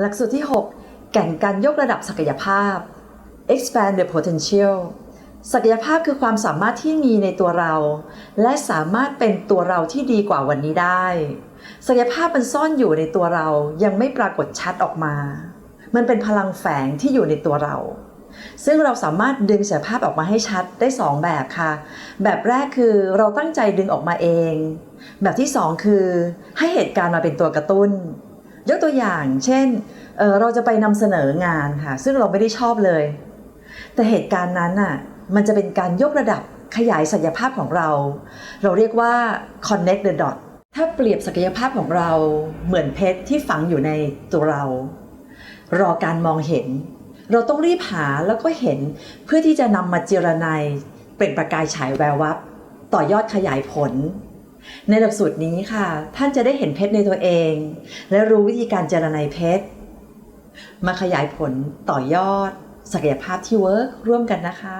หลักสูตรที่ 6 แก่นการยกระดับศักยภาพ expand the potential ศักยภาพคือความสามารถที่มีในตัวเรา และสามารถเป็นตัวเราที่ดีกว่าวันนี้ได้ ศักยภาพมันซ่อนอยู่ในตัวเรายังไม่ปรากฏชัดออกมา มันเป็นพลังแฝงที่อยู่ในตัวเรา ซึ่งเราสามารถดึงศักยภาพออกมาให้ชัดได้ 2 แบบค่ะ แบบแรกคือเราตั้งใจดึงออกมาเอง แบบที่ 2 คือให้เหตุการณ์มาเป็นตัวกระตุ้น ยกตัวอย่าง เช่นเเราจะไปนำเสนองานค่ะ ซึ่งเราไม่ได้ชอบเลย แต่เหตุการณ์นั้นน่ะมันจะเป็นการยกระดับขยายศักยภาพของเรา เราเรียกว่า connect the dot ถ้าเปรียบศักยภาพของเราเหมือนเพชรที่ฝังอยู่ในตัวเรา รอการมองเห็น เราต้องรีบหาแล้วก็เห็นเพื่อที่จะนำมาเจรไนยเป็นประกายฉายแวววับ ต่อยอดขยายผล ในหลักสูตรนี้ค่ะ ท่านจะได้เห็นเพชรในตัวเอง และรู้วิธีการเจรไนยเพชรมาขยายผลต่อยอด ศักยภาพที่เวิร์กร่วมกันนะคะ